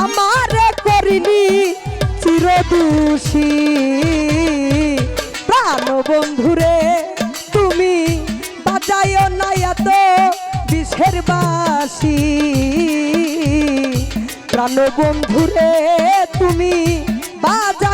আমারে করিলি চিরদুষী। প্রাণ বন্ধুরে, তুমি বাজায় না এত বিষের বাসি। প্রাণ বন্ধুরে, তুমি বাজায়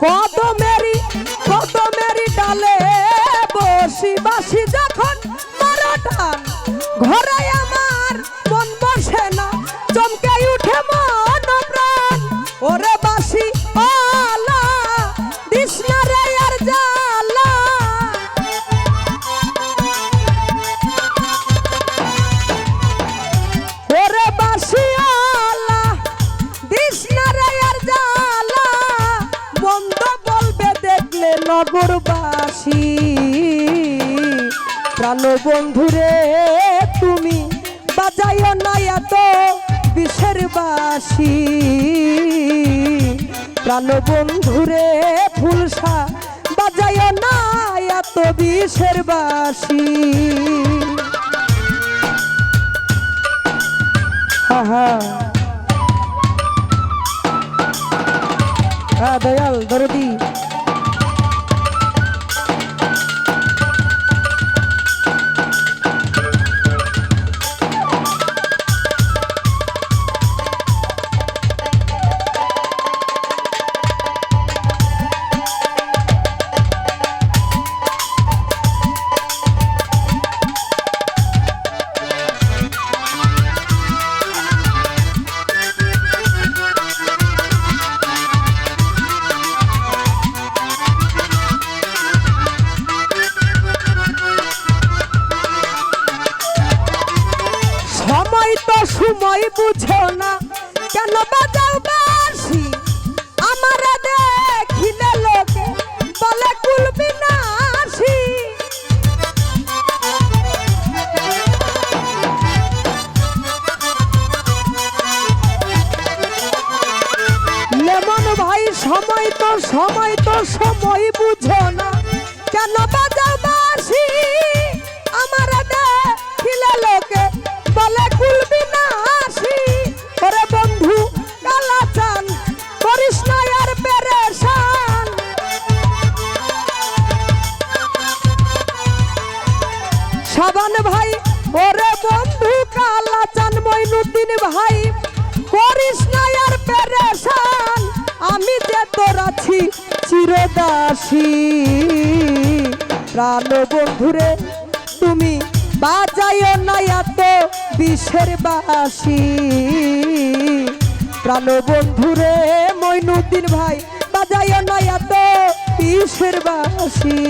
কত মেরি কত মেরি ডালে বসি বাসি যখন ঘরে নগরবাসী প্রাণ বন্ধুরে, তুমি বাজাইও না এত বিষের বাসি। প্রাণ বন্ধুরে ফুলসা বাজাইও না এত বিষের বাসি। হা হা হ্যাঁ দয়াল, দরদি। সময় তো সময় তো সময় বুঝো না। কেন বাজাও বাসি? আমার দেখিলে লোকে বলে কুলবি না আসি ওরে বন্ধু, কালা চান, করিস না আর পেরেশান। সাবান ভাই, ওরে বন্ধু, কালা চান, মইনুদ্দিন ভাই, করিস না আমি যে তোর আছি, চিরদাসী। প্রাণ বন্ধুরে, তুমি বাজাইও না এত বিষের বাসি। প্রাণ বন্ধুরে, মইনুদ্দিন ভাই, বাজাইও না এত বিষের বাসি।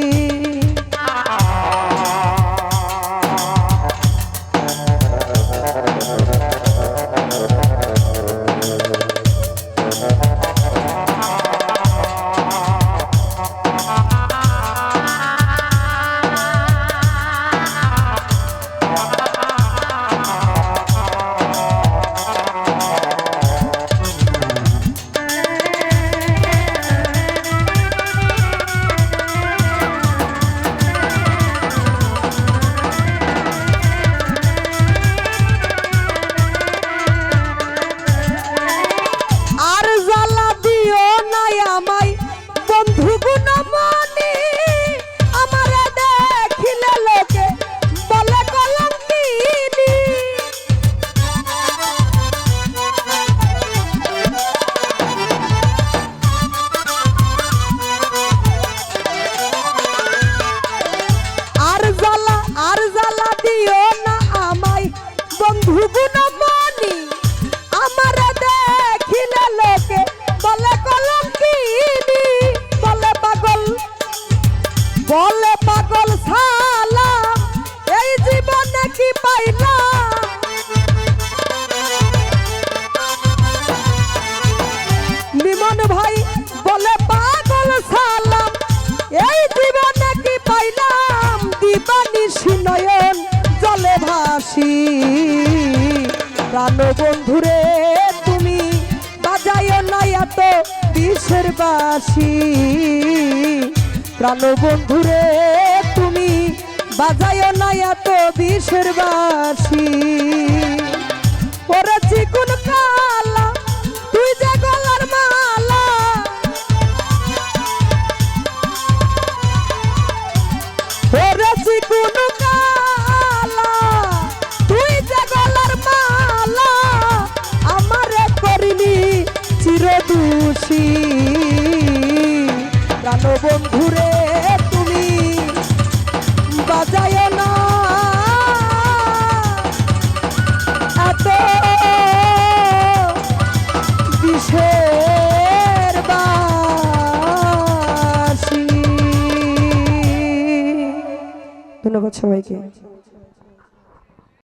বন্ধুরে, তুমি বাজাইও না এত বিষের বাসি। প্রাণ বন্ধুরে, তুমি বাজাইও না এত বিষের বাসি। ওরা কোন কালা চিরদুষী প্রাণ বন্ধুরে তুমি বাজায় না। এত বিষের বাসি। ধন্যবাদ সবাইকে।